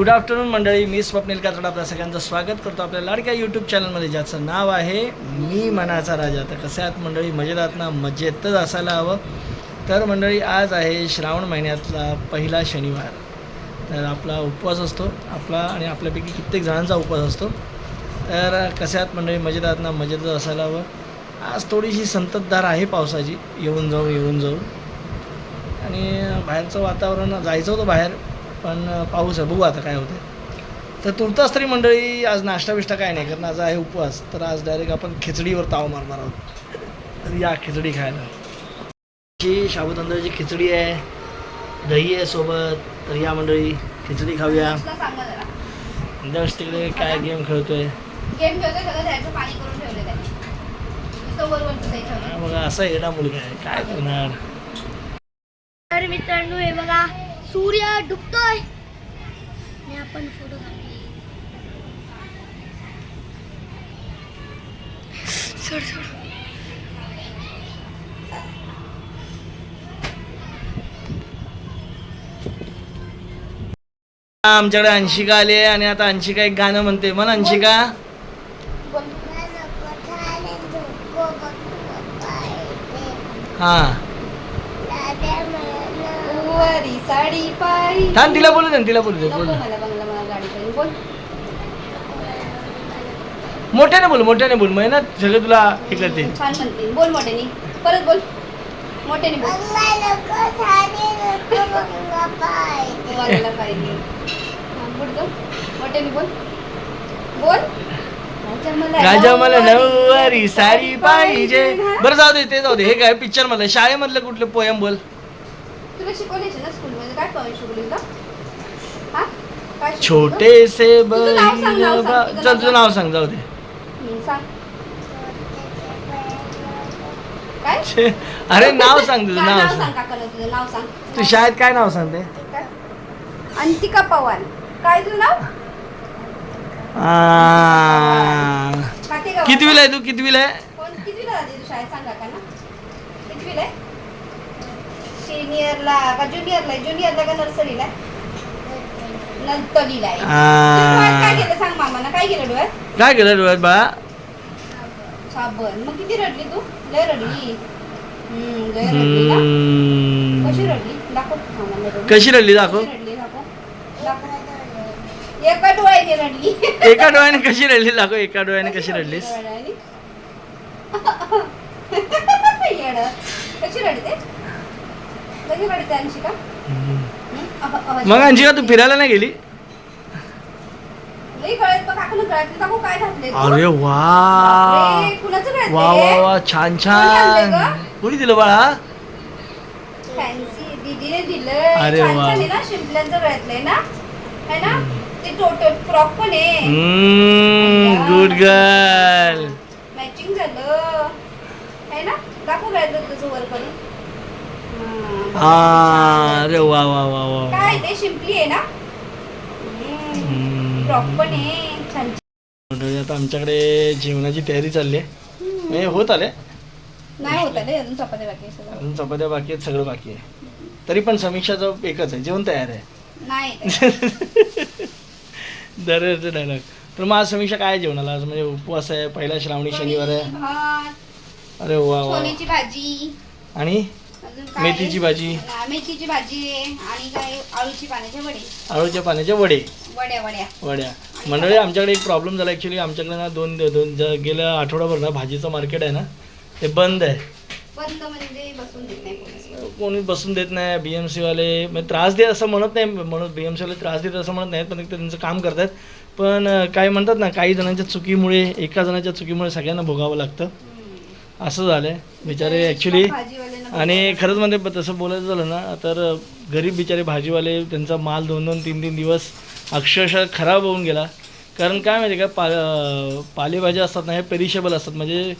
Good afternoon मंडळी. मी स्वप्नील कातड आपल्या सगळ्यांचं स्वागत करतो आपल्या लाडक्या यूट्यूब चॅनलमध्ये ज्याचं नाव आहे मी मनाचा राजा. तर कसे आहात मंडळी? मजेत आहात ना? मजेतच असायला हवं. तर मंडळी आज आहे श्रावण महिन्यातला पहिला शनिवार. तर आपला उपवास असतो. आपला आणि आपल्यापैकी कित्येक जणांचा उपवास असतो. तर कसे आहात मंडळी? मजेत आहात ना? मजेतच असायला हवं. आज थोडीशी संततधार आहे पावसाची. येऊन जाऊन येऊन जाऊन आणि बाहेरचं वातावरण जायचं होतं बाहेर. पण पाऊस आहे बघू आता काय होतं तर तुर्तास तरी मंडळी आज नाश्ता बिष्टा काय नाही कारण आज आहे उपवास. तर आज डायरेक्ट आपण खिचडीवर ताव मारणार आहोत. तर या खिचडी खायला. ही साबुदाण्याची खिचडी आहे दही आहे सोबत तर या मंडळी खिचडी खाऊया. दस तिकडे काय गेम खेळतोय? गेम बघा असा येडा मुलगा आहे. काय करणार? तर मित्रांनो हे बघा सूर्य डुबतोय. आणि आपण फोटो काढले. सोड सोड. आमच्याकडे अंशिका आली आहे आणि आता अंशिका एक गाणं म्हणते म्हण अंशिका. हा. वरी साडी थांब तिला बोलू दे ना, तिला बोलू दे नको बोल मला बंगला मला गाडी पाहिजे. बोल. मोठ्याने बोल मोठ्याने बोल मग ना सगळं तुला हे करते छान म्हणते. बोल मोठ्याने. परत बोल. मोठ्याने बोल. बंगला पाहिजे. हा, पुढचं मोठ्याने बोल. बोल. राजा मला राजा मला नऊवारी साडी पाहिजे. बरं जाऊ दे ते जाऊ दे. हे काय पिक्चर मधलं शाळेमधलं कुठलं पोयम बोल. तुला शिकवल्याचे ना काय शिकवली तुला? हा? काय शिकवलं? छोटे से चल नाव तुझं नाव सांग जाऊ दे. काय? अरे नाव सांग तुझं का- नाव सांग. सांग काकाला तुझं नाव सांग. तू शाळेत काय नाव सांगते? अंतिका पवार. काय तुझं नाव? आ, खाते कितवीला आहे तू? कितवीला आहे कोण कितवीला जाते तू शाळेत सांग काकांना कितवीला आहे सिनियरला का ज्युनियरला आहे ज्युनियरला का नर्सरीला आहे. नर्सरीला आहे डोळ्यात काय आ, केलं सांग मामाला काय केलं डोळ्यात? काय केलं डोळ्यात बाळा साबण. मग किती रडली तू? लय रडली. हम्म, लय रडली ना कशी. रडली? दाखव. मामाला रडली. कशी रडली? दाखव. कशी रडली? दाखव. दाखव. एका डोळ्याने रडली. एका डोळ्याने कशी रडली? दाखव एका डोळ्याने कशी रडलीस? डोळ्याने? येडं. कशी रडते? अंशिका? मग अंशिका तू फिरायला नाही गेली? अरे वा. वा वा वा छान छान. कोणी दिलं बाळा? अरे वा. आहे है आहे. गुड गर्ल मॅचिंग झालं. है ना? दाखव गळ्यातलं तुझं वर करून हा. अरे वा वा वा वा. काय ते शिंपली आहे ना? पण आहे छान. मंडळी, आता आमच्याकडे जेवणाची तयारी चालली आहे. म्हणजे होत आले नाही होत रे अजून चपात्या बाकी आहे सगळं. अजून चपात्या बाकी आहेत सगळं बाकी आहे. तरी पण समीक्षाचं एकच आहे जेवण तयार आहे. नाही दरवेळेचा डायलॉग तर मग आज समीक्षा काय जेवणाला? आज म्हणजे उपवास आहे पहिला श्रावणी शनिवार आहे. भात अरे वा वा. छोलेची भाजी. आणि? मेथीची भाजी. मेथीची भाजी आणि काय? आळूची पाण्याचे वडे. आळूच्या पाण्याचे वडे. वड्या वड्या. वड्या. मंडळी आमच्याकडे एक प्रॉब्लेम झाला ॲक्च्युली आमच्याकडे ना दोन दोन गेल्या आठवडाभर ना भाजीचं मार्केट आहे ना ते बंद आहे. बंद म्हणजे बसून देत नाही कोणीच. कोणी बसून देत नाही. बी एम सीवाले म्हणजे त्रास देत असं म्हणत नाही. म्हणत बी एम सीवाले त्रास देत असं म्हणत नाहीत पण ते त्यांचं काम करतात पण काय म्हणतात ना काही जणांच्या चुकीमुळे एका जणाच्या चुकीमुळे सगळ्यांना भोगावं लागतं. असं झालं आहे बिचारे ॲक्च्युली आणि खरंच म्हणजे तसं बोलायचं झालं ना तर गरीब बिचारे भाजीवाले त्यांचा माल दोन दोन तीन तीन दिवस अक्षरशः खराब होऊन गेला. कारण काय माहिती का पा पालेभाज्या असतात ना हे पेरिशेबल असतात. म्हणजे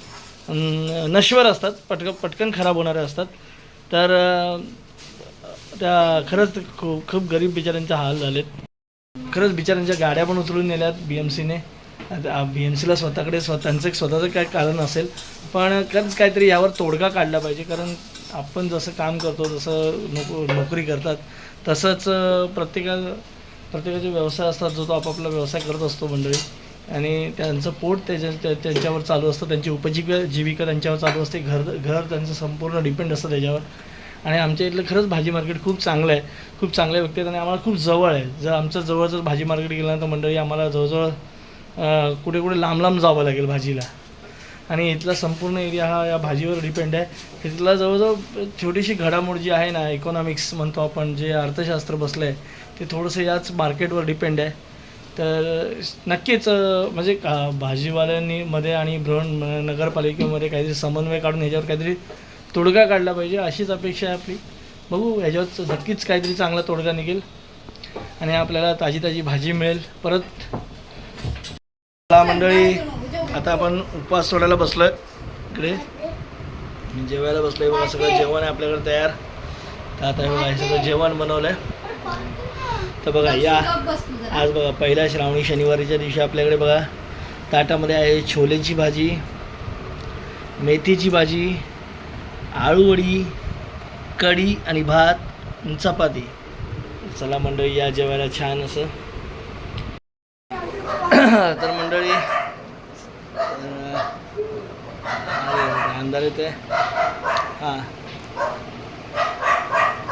नश्वर असतात पटक पटकन खराब होणारे असतात. तर त्या खरंच खूप खूप गरीब बिचाऱ्यांचे हाल झालेत. खरंच बिचाऱ्यांच्या गाड्या पण उचलून नेल्यात बी एम सीने बी एम सीला स्वतःकडे स्वतःचं एक स्वतःचं काय कारण असेल पण खरंच काहीतरी यावर तोडगा काढला पाहिजे. कारण आपण जसं काम करतो जसं नोक नोकरी करतात तसंच प्रत्येका प्रत्येकाचे व्यवसाय असतात जो तो आपापला व्यवसाय करत असतो मंडळी. आणि त्यांचं पोट त्याच्या त्यांच्यावर चालू असतं त्यांची उपजीविका जीविका त्यांच्यावर चालू असते घर घर त्यांचं संपूर्ण डिपेंड असतं त्याच्यावर. आणि आमच्या इथलं खरंच भाजी मार्केट खूप चांगलं आहे. खूप चांगल्या व्यक्ती आहेत आणि आम्हाला खूप जवळ आहे. जर आमचं जवळ जर भाजी मार्केट गेलं तर मंडळी आम्हाला जवळजवळ कुठे कुठे लांब लांब जावं लागेल भाजीला. आणि इथला संपूर्ण एरिया हा या भाजीवर डिपेंड आहे. इथला जवळजवळ छोटीशी घडामोड जी आहे ना इकॉनॉमिक्स म्हणतो आपण जे अर्थशास्त्र बसलं आहे ते थोडंसं याच मार्केटवर डिपेंड आहे. तर नक्कीच म्हणजे का भाजीवाल्यांनी मध्ये आणि बृहण नगरपालिकेमध्ये काहीतरी समन्वय काढून ह्याच्यावर काहीतरी तोडगा काढला पाहिजे अशीच अपेक्षा आहे आपली. बघू ह्याच्यावर नक्कीच काहीतरी चांगला तोडगा निघेल. आणि आपल्याला ताजी ताजी भाजी मिळेल. परत मला मंडळी आता आपण उपवास सोडायला बसलोय. इकडे. मी जेवायला बसलोय बघा सगळं जेवण आहे आपल्याकडे तयार. तर आता हे बघा हे सगळं जेवण बनवलंय. तर बघा या. आज बघा पहिल्या श्रावणी शनिवारीच्या दिवशी आपल्याकडे बघा ताटामध्ये आहे छोलेची भाजी मेथीची भाजी आळूवडी कढी आणि भात चपाती. चला मंडळी या जेवायला छान असं तर मंडळी अं, अरे, अंधार येते हां.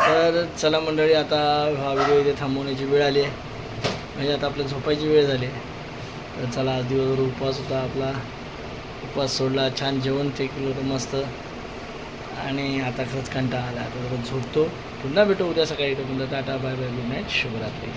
तर चला मंडळी आता हा व्हिडिओ इथे थांबवण्याची वेळ आली आहे. म्हणजे आता आपल्या झोपायची वेळ झाली आहे. तर चला आज दिवसभर उपवास होता आपला. उपवास सोडला छान जेवण ते केलं होतं मस्त. आणि आता खरंच कंटाळा आला. आता जरा झोपतो. पुन्हा भेटू उद्या सकाळी. पुन्हा ta ta bye bye good night शुभरात्री.